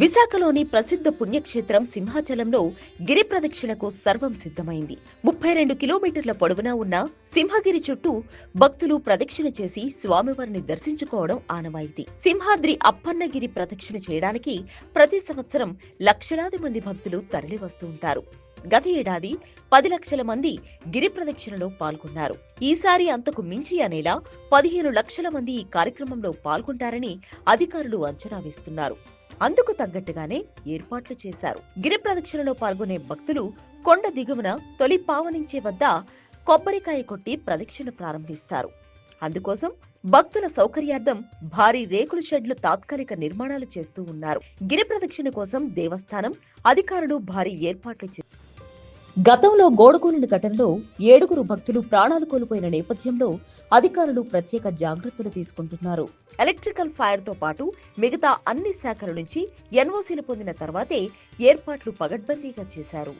విశాఖలోని ప్రసిద్ధ పుణ్యక్షేత్రం సింహాచలంలో గిరి ప్రదక్షిణకు సర్వం సిద్ధమైంది. ముప్పై రెండు కిలోమీటర్ల పొడవునా ఉన్న సింహగిరి చుట్టూ భక్తులు ప్రదక్షిణ చేసి స్వామివారిని దర్శించుకోవడం ఆనవాయితీ. సింహాద్రి అప్పన్నగిరి ప్రదక్షిణ చేయడానికి ప్రతి సంవత్సరం లక్షలాది మంది భక్తులు తరలివస్తూ ఉంటారు. గత ఏడాది పది లక్షల మంది గిరి ప్రదక్షిణలో పాల్గొన్నారు. ఈసారి అంతకు మించి అనేలా పదిహేను లక్షల మంది ఈ కార్యక్రమంలో పాల్గొంటారని అధికారులు అంచనా వేస్తున్నారు. అందుకు తగ్గట్టుగానే ఏర్పాట్లు చేశారు. గిరి ప్రదక్షిణలో పాల్గొనే భక్తులు కొండ దిగువన తొలి పావనించే వద్ద కొబ్బరికాయ కొట్టి ప్రదక్షిణ ప్రారంభిస్తారు. అందుకోసం భక్తుల సౌకర్యార్థం భారీ రేకుల షెడ్లు తాత్కాలిక నిర్మాణాలు చేస్తూ ఉన్నారు. గిరి ప్రదక్షిణ కోసం దేవస్థానం అధికారులు భారీ ఏర్పాట్లు చేశారు గతంలో గోడకూలిన ఘటనలో ఏడుగురు భక్తులు ప్రాణాలు కోల్పోయిన నేపథ్యంలో అధికారులు ప్రత్యేక జాగ్రత్తలు తీసుకుంటున్నారు. ఎలక్ట్రికల్ ఫైర్తో పాటు మిగతా అన్ని శాఖల నుంచి ఎన్ఓసీలు పొందిన తర్వాతే ఏర్పాట్లు పగడ్బందీగా చేశారు.